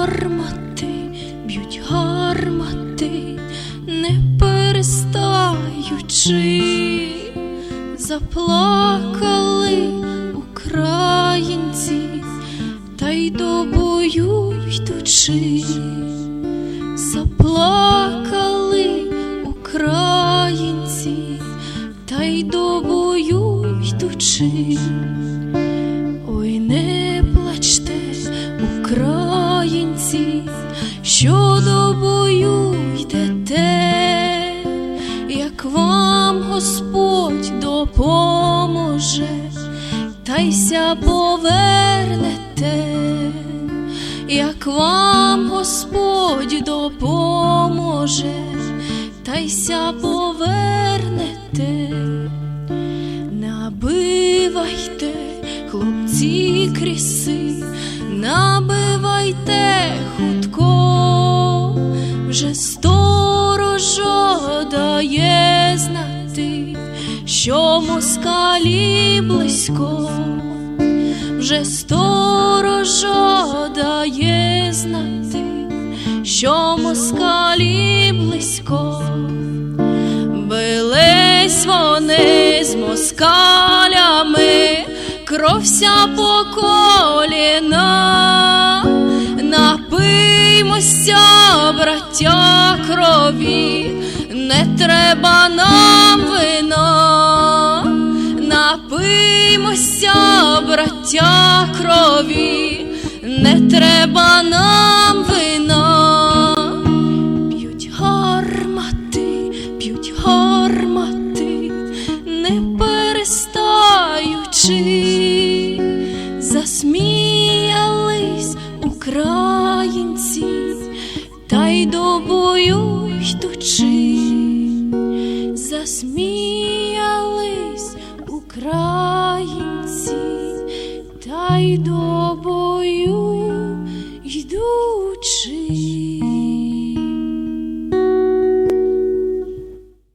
гармати, б'ють гармати, не перестаючи, заплакали українці, та й до бою йдучи, заплакали українці, та й до бою йдучи. Українці, що до бою йдете, як вам Господь допоможе, та й ся повернете, як вам Господь допоможе, та й ся повернете. Хлопці кріси, набивайте хутко, вже сторожо дає знати, що москалі близько, вже сторожо дає знати, що москалі близько. Бились вони з москалями, кровся по коліна, напиймося, браття крові, не треба нам вина, напиймося, браття крові, не треба нам вина. П'ють гармати, п'ють гармати, не перестаючи, засміялись українці, та й до бою йдучи, засміялись українці, та й до